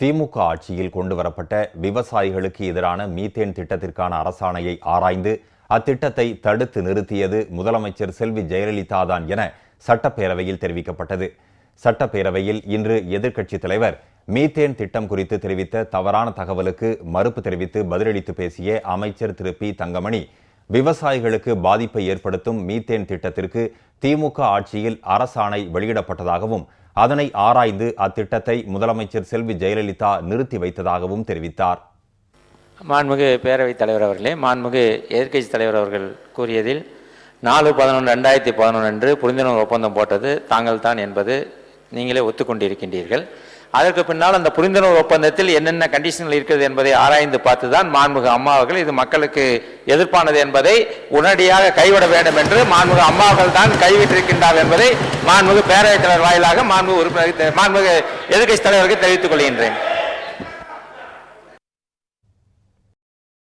திமுக ஆட்சியில் கொண்டுவரப்பட்ட விவசாயிகளுக்கு எதிரான மீத்தேன் திட்டத்திற்கான அரசாணையை ஆராய்ந்து அத்திட்டத்தை தடுத்து நிறுத்தியது முதலமைச்சர் செல்வி ஜெயலலிதா தான் என சட்டப்பேரவையில் தெரிவிக்கப்பட்டது. சட்டப்பேரவையில் இன்று எதிர்க்கட்சித் தலைவர் மீத்தேன் திட்டம் குறித்து தெரிவித்த தவறான தகவலுக்கு மறுப்பு தெரிவித்து பதிலளித்து பேசிய அமைச்சர் திரு பி தங்கமணி விவசாயிகளுக்கு பாதிப்பை ஏற்படுத்தும் மீத்தேன் திட்டத்திற்கு திமுக ஆட்சியில் அரசாணை வெளியிடப்பட்டதாகவும் அதனை ஆராய்ந்து அத்திட்டத்தை முதலமைச்சர் செல்வி ஜெயலலிதா நிறுத்தி வைத்ததாகவும் தெரிவித்தார். மாண்புமிகு பேரவைத் தலைவர் அவர்களே மாண்புமிகு எதிர்க்கட்சி தலைவர் அவர்கள் கூறியதில் நாலு பதினொன்று ரெண்டாயிரத்தி பதினொன்று அன்று புரிந்துணர்வு ஒப்பந்தம் போட்டது தாங்கள் தான் என்பது நீங்களே ஒத்துக்கொண்டிருக்கின்றீர்கள். அதற்கு பின்னால் அந்த புரிந்துணர்வு ஒப்பந்தத்தில் என்னென்ன கண்டிஷன்கள் இருக்கிறது என்பதை ஆராய்ந்து பார்த்து தான் மாண்புக அம்மா அவர்கள் இது மக்களுக்கு எதிர்ப்பானது என்பதை உடனடியாக கைவிட வேண்டும் என்று மாண்புக அம்மா அவர்கள் தான் கைவிட்டிருக்கின்றார் என்பதை மாண்புக பேரவைத் தலைவர் வாயிலாக மாண்புமிகு உறுப்பினர் மாண்புக எதிர்க்கட்சி தலைவருக்கு தெரிவித்துக் கொள்கின்றேன்.